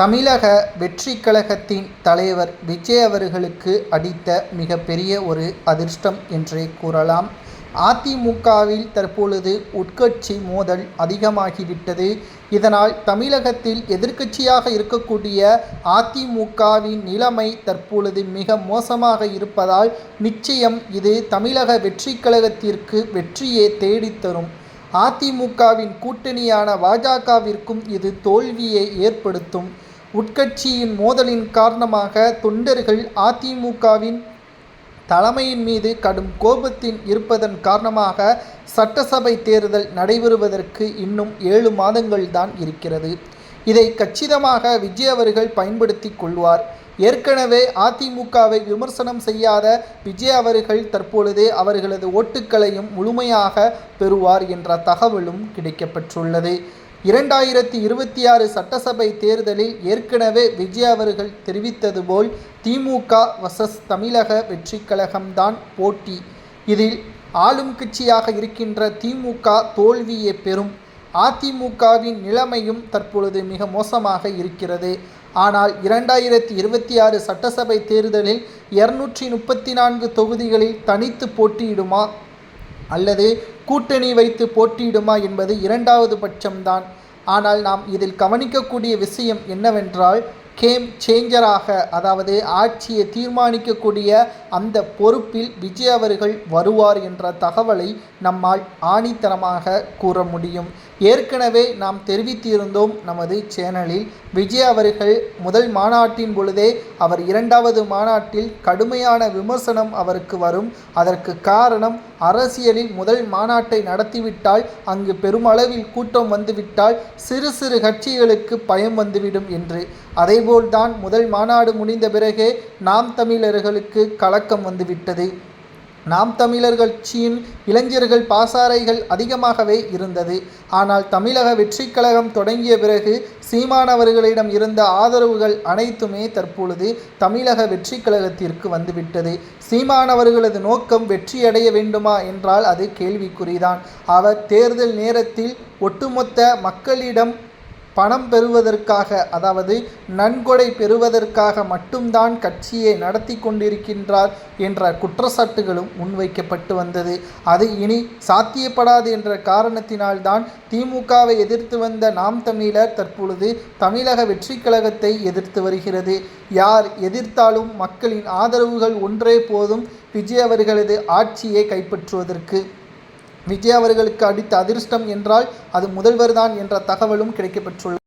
தமிழக வெற்றி கழகத்தின் தலைவர் விஜய் அவர்களுக்கு அடித்த மிகப்பெரிய ஒரு அதிர்ஷ்டம் என்றே கூறலாம். அதிமுகவில் தற்பொழுது உட்கட்சி மோதல் அதிகமாகிவிட்டது. இதனால் தமிழகத்தில் எதிர்க்கட்சியாக இருக்கக்கூடிய அதிமுகவின் நிலைமை தற்பொழுது மிக மோசமாக இருப்பதால் நிச்சயம் இது தமிழக வெற்றி கழகத்திற்கு வெற்றியே தேடித்தரும் அதிமுகவின் கூட்டணியான பாஜகவிற்கும் இது தோல்வியை ஏற்படுத்தும். உட்கட்சியின் மோதலின் காரணமாக தொண்டர்கள் அதிமுகவின் தலைமையின் மீது கடும் கோபத்தில் இருப்பதன் காரணமாக சட்டசபை தேர்தல் நடைபெறுவதற்கு இன்னும் ஏழு மாதங்கள் தான் இருக்கிறது. இதை கச்சிதமாக விஜய் அவர்கள் பயன்படுத்தி கொள்வார். ஏற்கனவே அதிமுகவை விமர்சனம் செய்யாத விஜய் அவர்கள் தற்பொழுது அவர்களது ஓட்டுக்களையும் முழுமையாக பெறுவார் என்ற தகவலும் கிடைக்கப்பெற்றுள்ளது. இரண்டாயிரத்தி இருபத்தி ஆறு சட்டசபை தேர்தலில் ஏற்கனவே விஜய் அவர்கள் தெரிவித்தது போல் திமுக வசஸ் தமிழக வெற்றி கழகம்தான் போட்டி. இதில் ஆளும் கட்சியாக இருக்கின்ற திமுக தோல்வியை பெறும். அதிமுகவின் நிலைமையும் தற்பொழுது மிக மோசமாக இருக்கிறது. ஆனால் இரண்டாயிரத்தி இருபத்தி ஆறு சட்டசபை தேர்தலில் இருநூற்றி முப்பத்தி நான்கு தொகுதிகளில் தனித்து போட்டியிடுமா? அல்லது கூட்டணி வைத்து போட்டியிடுமா என்பது இரண்டாவது பட்சம்தான். ஆனால் நாம் இதில் கவனிக்கக்கூடிய விஷயம் என்னவென்றால் கேம் சேஞ்சராக அதாவது ஆட்சியை தீர்மானிக்கக்கூடிய அந்த பொறுப்பில் விஜய் அவர்கள் வருவார் என்ற தகவலை நம்மால் ஆணித்தரமாக கூற முடியும். ஏற்கனவே நாம் தெரிவித்திருந்தோம் நமது சேனலில் விஜய் அவர்கள் முதல் மாநாட்டின் பொழுதே அவர் இரண்டாவது மாநாட்டில் கடுமையான விமர்சனம் அவருக்கு வரும். அதற்கு காரணம் அரசியலில் முதல் மாநாட்டை நடத்திவிட்டால் அங்கு பெருமளவில் கூட்டம் வந்துவிட்டால் சிறு சிறு கட்சிகளுக்கு பயம் வந்துவிடும் என்று. அதேபோல்தான் முதல் மாநாடு முடிந்த பிறகே நாம் தமிழர்களுக்கு கலக்கம் வந்துவிட்டது. நாம் தமிழர் கட்சியின் இளைஞர்கள் பாசாரைகள் அதிகமாகவே இருந்தது. ஆனால் தமிழக வெற்றி கழகம் தொடங்கிய பிறகு சீமானவர்களிடம் இருந்த ஆதரவுகள் அனைத்துமே தற்பொழுது தமிழக வெற்றி கழகத்திற்கு வந்துவிட்டது. சீமானவர்களது நோக்கம் வெற்றியடைய வேண்டுமா என்றால் அது கேள்விக்குறிதான். அவர் தேர்தல் நேரத்தில் ஒட்டுமொத்த மக்களிடம் பணம் பெறுவதற்காக அதாவது நன்கொடை பெறுவதற்காக மட்டும்தான் கட்சியை நடத்தி கொண்டிருக்கின்றார் என்ற குற்றச்சாட்டுகளும் முன்வைக்கப்பட்டு வந்தது. அது இனி சாத்தியப்படாது என்ற காரணத்தினால்தான் திமுகவை எதிர்த்து வந்த நாம் தமிழர் தற்பொழுது தமிழக வெற்றி கழகத்தை எதிர்த்து வருகிறது. யார் எதிர்த்தாலும் மக்களின் ஆதரவுகள் ஒன்றே போதும் விஜய் அவர்களது ஆட்சியை கைப்பற்றுவதற்கு. விஜய் அவர்களுக்கு அடித்த அதிர்ஷ்டம் என்றால் அது முதல்வர்தான் என்ற தகவலும் கிடைக்கப்பெற்றுள்ளது.